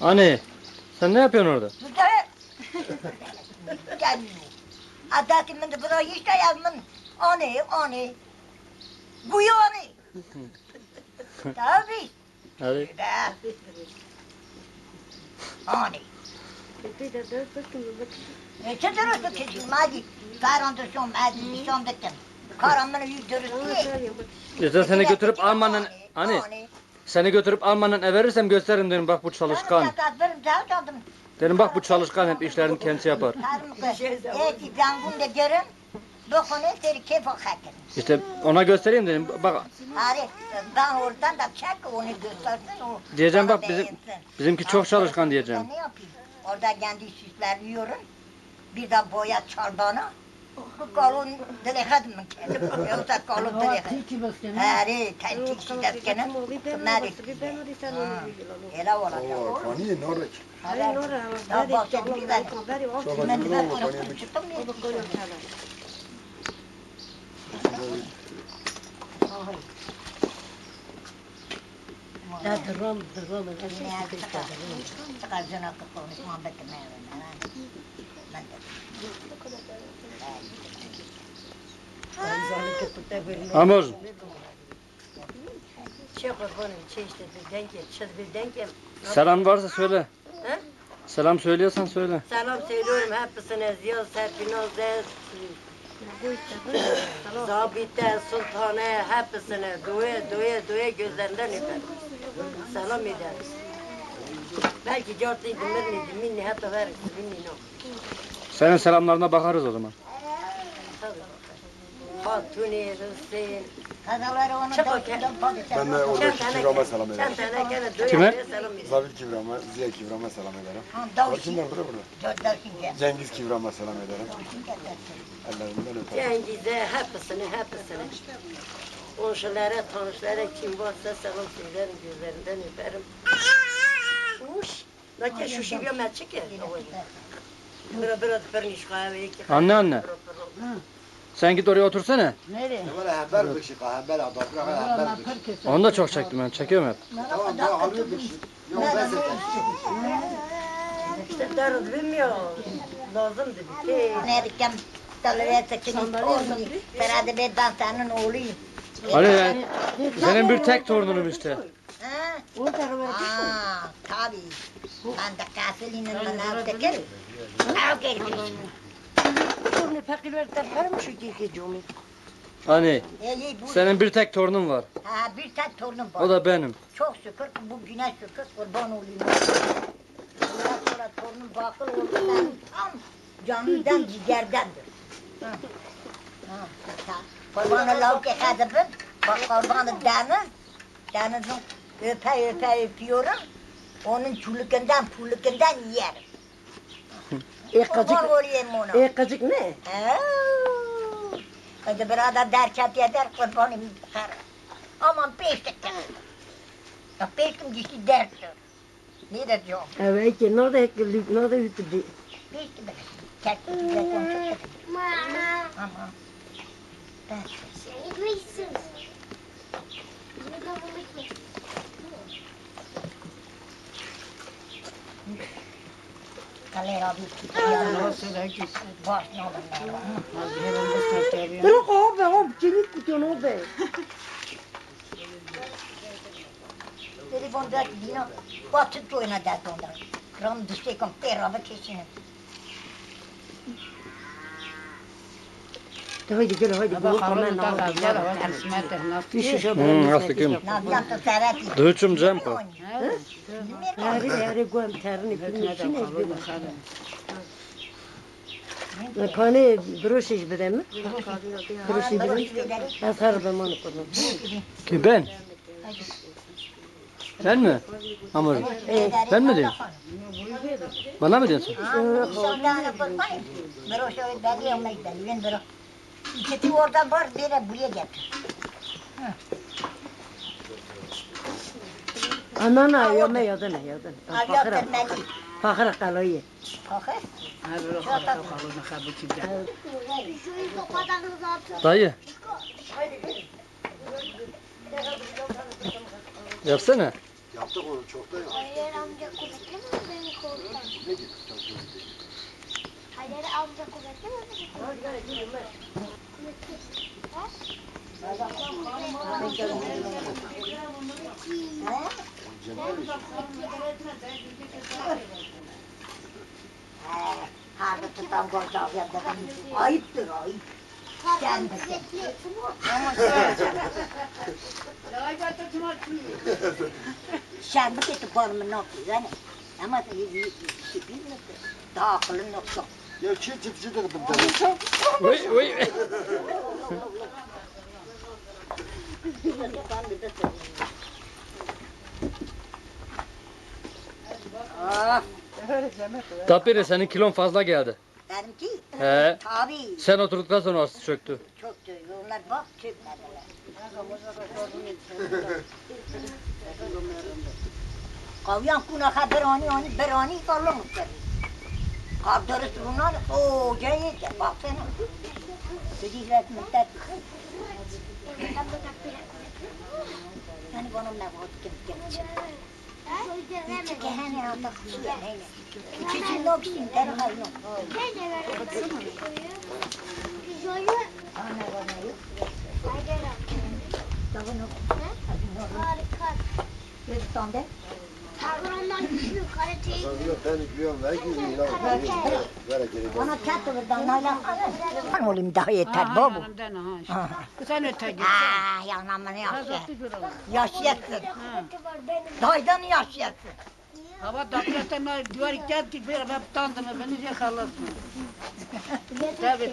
Anne sen ne yapıyorsun orada? Güzel. Gelmiyor. Adaki min de bura işte yazmın. Ani, ani. Guyu ani. Tabii. Hadi. Da. Ani. E çe dürüstü kişi madi. Ferandasyon madi nişan bittim. Karamını. Geçen seni götürüp Alman'ın hani seni götürüp Alman'ın ev verirsem gösteririm dedim bak bu çalışkan. Dedim bak bu çalışkan hep işlerini kendisi yapar. Hakkın. İşte ona göstereyim dedim. Bak ben oradan da çek onu göstersin o. Diyeceğim bak bizim- bizimki çok çalışkan diyeceğim. Ben ne yapayım? Orada kendi süsler yiyorum. Bir de boya çal bana. Bu kalın dilekat mı kendi? Yoksa kalın dilekat. Heri, tentik şiddetkene. Meri. Ele olacak. Oo, fani norek. Ya bahsedin bir ben. Ben de ben onu çıktım ya. Çıkarcına konuşmam beklemeye ben. Amor selam varsa söyle. He? Selam söylüyorsan söyle. Selam söylüyorum hepsine Ziya Serpinaz'e, Zabite, Sultan'e hepsine duya duya duya gözlerinden öperim. Selam ederim. Belki cartıydı, mirniydi, minni hatta verir, minni no. Senin selamlarına bakarız o zaman. Tabii. Fatuni, Kazaları da bakayım. Ben de oradaki kivrama selam ederim. Gene duya Kime? selam ederim. Zavit kivrama, Ziya kivrama selam ederim. Ha, Var davşin. kimler burada burada? Dört davşin gel. Cengiz kivrama selam ederim. Ellerinden öperim. Cengiz'e hepsini hepsini. Komşulara, tanışlara kim varsa selam söylerim, gözlerinden öperim. Uş, ne şu şivya meçi ki? Bıra bıra perniş kahve iki Anne, anne. Sen git oraya otursana. Nereye? Şey, şey. Onu da çok çektim ben. Çekiyorum hep. Tamam, tamam, alıyor bir. Yok, ben zaten. İşte dert bilmiyor. Lazımdı bir şey. Nereden tolere seçenin oğlu. Ferade Bey ben senin oğluyum. Ali ben, senin bir tek torunum işte. Ha? Aa, tabii. Ben de kasilinin bana tekerim. Al gel. Bunu fakir ver teperim şu kiki cumi. Hani bu. senin bir tek torunun var. Ha, bir tek torunum var. O da benim. Çok şükür bu güne şükür kurban olayım. Ondan sonra torunum bakıl oldu ben tam canımdan ciğerdendir. Kurbanı lavuk ekadibim, bak kurbanı deniz, denizin öpe öpe öpüyorum. Onun çulukundan pulukundan yerim. Kurban olayım ona. E kacık ne? Ha. Hadi birader derkat eder kurbanım bakar. Aman beş dakika. Ya beş gün geçti derttir. Ne de diyor? Evet ki nerede ekildik, nerede yutuldu? Beş dakika. Kerkek güzel konuşuyor. Galera, óbvio que Bosta, não, não. Não, eu óbvio, tira que eu não vejo. Ele vão dar aqui, não. Pode tudo é na da dona. Vamos dizer com perroba que tinha. Gel haydi. Bu kamen Hmm, nasıl kim? Nazlan to serati. Dövüşüm Cempa. Hadi hadi gwen terini filmi içine izledim. Kane broş iş bede mi? Broş iş bede mi? Ben sarı ben onu koydum. Kim ben? Ben mi? Amor. Ben mi diyeyim? Bana mı diyorsun? İkisi orada var, biri buraya getir. Anana yome yadın yadın. Al Fakir yaptır beni. fakir kaloyu. Kalkır. Dayı. Yapsana. Yaptık onu çoktan yaptık. Hayır amca kuvvetli mi beni korktan? Ne gittik. Hayır amca kuvvetli mi beni korktan? Cennet işi. Harda tutan kocağı yerde ayıptır ayıp. Kaptan kuvvetli. Sen bu kötü formu nokta yani. Ama iyi bir şey bilmiyor. Daha akıllı nokta. Ya çiğ çiftçi de gittim tabii. Oy oy. Ah, Tapiri senin kilon fazla geldi. benimki. He. Tabii. Sen oturduktan sonra orası çöktü. Çok bak çökmediler. Kavyan kuna haberani ani berani kalın mutlu. Kavdarız bunlar o cayet baksana. Sıcak müddet. Yani bunun ne var kim kim. Küçük hani anda kuşu yani. Küçük noksin terhayno. Ana bana yok. Davun yok. Harika. Bir tane. Tarlandan güçlü diyor ben biliyorum ver ki iyi lan. Ver geri ver. Bana kağıt buradan hala. Ben olayım daha yeter babu. Ha. Sen öte git. Ah yanamını yaşa. Yaşayacaksın. kuvveti var benim. Daydan yaşayacaksın. Hava dakikten diyor gel ki bir ben tandını beni yakalasın. Tabii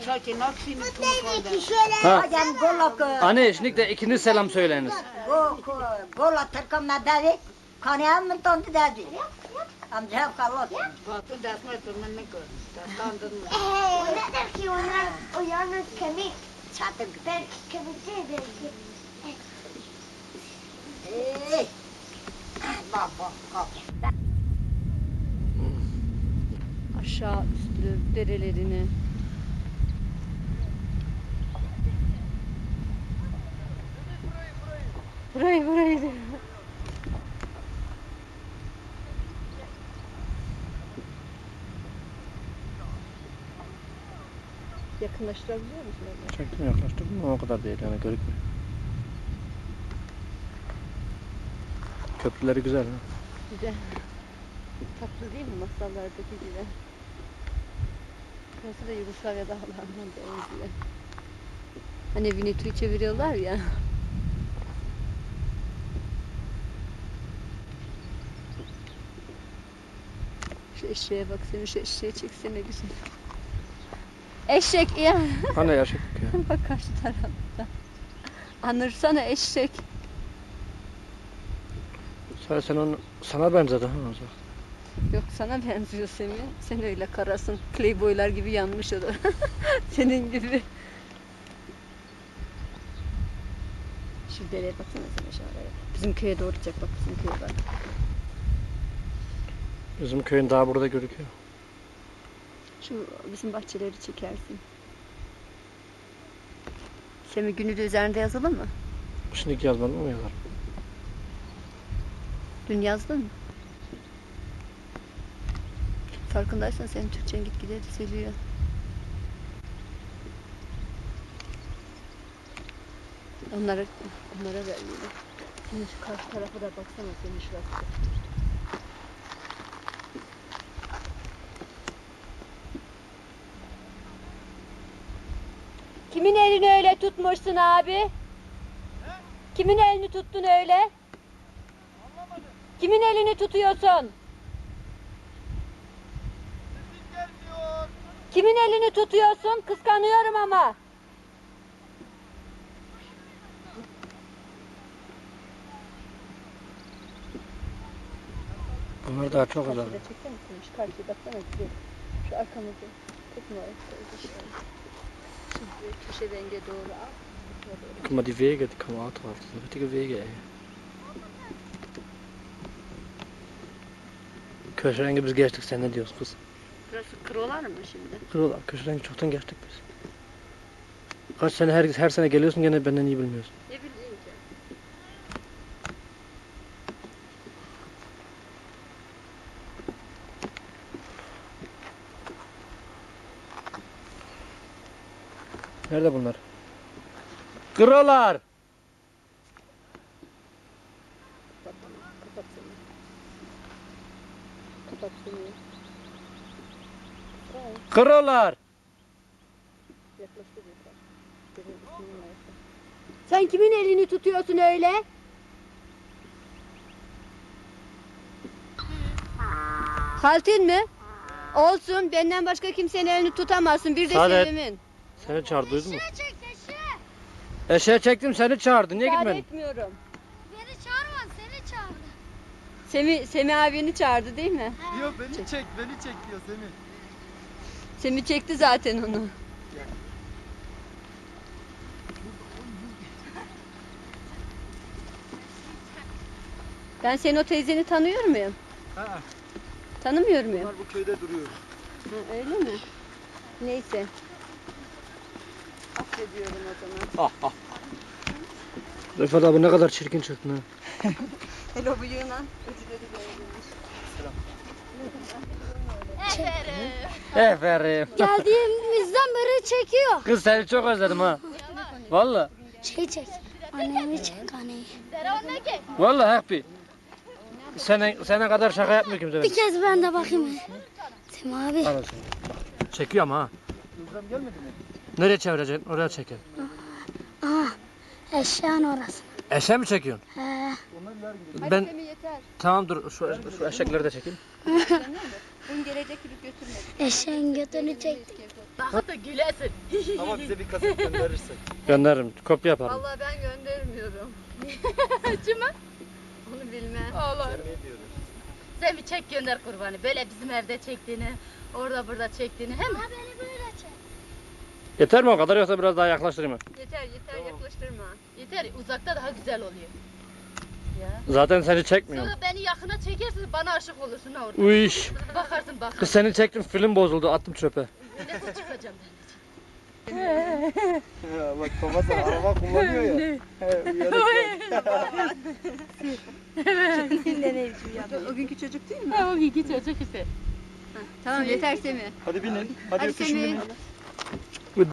Peki şöyle. Ha. Golak. Anne şimdi de ikiniz selam söyleyiniz. Go go golak terkam medari. Kanayam mı tontu dedi. Amca kalot. Batı desme tümünü kır. Tandını. Ee, o nedir ki onlar o yalnız kemik. Çatır. Belki kemik değil belki. Hey. Baba kalk. aşağı üstlü derelerini burayı burayı Yakınlaştırabiliyor musun? Çektim yaklaştırdım ama o kadar değil yani görükmüyor. Köprüleri güzel ha. Güzel. Tatlı değil mi masallardaki gibi? Burası da Yugoslavya dağlarından benziyor. Hani Winnetou'yu çeviriyorlar ya. Şu eşeğe bak seni şu eşeğe çeksene güzel. Eşek ya. Hani yaşadık ya. bak karşı tarafta. Anırsana eşek. Sen, sen onu sana benzedi ha. Yok sana benziyor Semih. Sen öyle karasın. Playboylar gibi yanmış o da. Senin gibi. Şu dereye baksana sen aşağıya. Bizim köye doğru çek bak bizim köye bak. Bizim köyün daha burada görüküyor. Şu bizim bahçeleri çekersin. Semih günü de üzerinde yazılı mı? Şimdi yazmadım mı yazarım? Dün yazdın mı? Farkındaysan senin Türkçen gitgide düzeliyor. Onlara, onlara ver yine. Şimdi şu karşı tarafa da baksana senin şurası. Kimin elini öyle tutmuşsun abi? Kimin elini tuttun öyle? Kimin elini tutuyorsun? Kimin elini tutuyorsun? Kıskanıyorum ama. Bunlar daha çok uzak. Karşıda çeker misin? Şu karşıya baksana güzel. Şu arkamızı. Tek al. Köşeye doğru. Guck mal die Wege, die kommen auch drauf. Das sind richtige Wege, ey. Köşerengi biz geçtik sen ne diyorsun kız? Burası kırıyorlar mı şimdi? Kırılar. Köşerengi çoktan geçtik biz. Kaç sene her, her sene geliyorsun gene benden iyi bilmiyorsun. Ne bileyim ki. Nerede bunlar? Kırolar. Kapat seni. Kapat seni. Kırolar. Yaklaştır yeter. Senin isminin ayakta. Sen kimin elini tutuyorsun öyle? Haltin mi? Olsun. Benden başka kimsenin elini tutamazsın. Bir de Saadet. Sevim'in. Seni çağırdı duydun mu? çek eşe. Eşeğe çektim seni çağırdı. Niye Müsaade gitmedin? etmiyorum. Beni çağırma seni çağırdı. Semi, Semi abini çağırdı değil mi? Diyor beni çek, beni çek diyor Semih. Semi çekti zaten onu. Ben senin o teyzeni tanıyor muyum? Ha, Tanımıyor muyum? bunlar bu köyde duruyor. Ha, öyle mi? Neyse. Affediyorum o zaman. Rıfat abi ne kadar çirkin çıktın ha. Hele o bıyığına öcüleri beğenilmiş. Aferin. Geldiğimizden beri çekiyor. Kız seni çok özledim ha. Valla. Şey çek. Annemi çek anneyi. Valla happy. Sene, sene kadar şaka yapmıyor kimse. Bir kez ben de bakayım. Sema abi. Çekiyor ama ha. Özlem gelmedi mi? Nereye çevireceksin? Oraya çeker. Aha. Eşeğin orası. Eşe mi çekiyorsun? He. Ben yeter. tamam dur şu, şu eşekleri de çekeyim. Bunu gelecek gibi götürme. Eşeğin götünü çek. Daha da gülesin. Ama bize bir kaset gönderirsen. Gönderirim. Kopya yaparım. Vallahi ben göndermiyorum. Cima. Onu bilmem. Diyoruz? Sen bir çek gönder kurbanı. Böyle bizim evde çektiğini, orada burada çektiğini. Hem beni böyle çek. Yeter mi o kadar yoksa biraz daha yaklaştırayım mı? Yeter yeter yaklaştırma. yeter uzakta daha güzel oluyor. Ya. Zaten seni çekmiyorum. Sonra beni yakına çekersin bana aşık olursun ha orada. Uyş. Bakarsın bak. Kız seni çektim film bozuldu attım çöpe. Millete çıkacağım ben. Ya bak babası araba kullanıyor ya. He, uyanık ya. O günkü çocuk değil mi? Ha o iki çocuk işte. Tamam yeter Semi. Hadi binin. Hadi, Hadi öpüşün Semih. binin.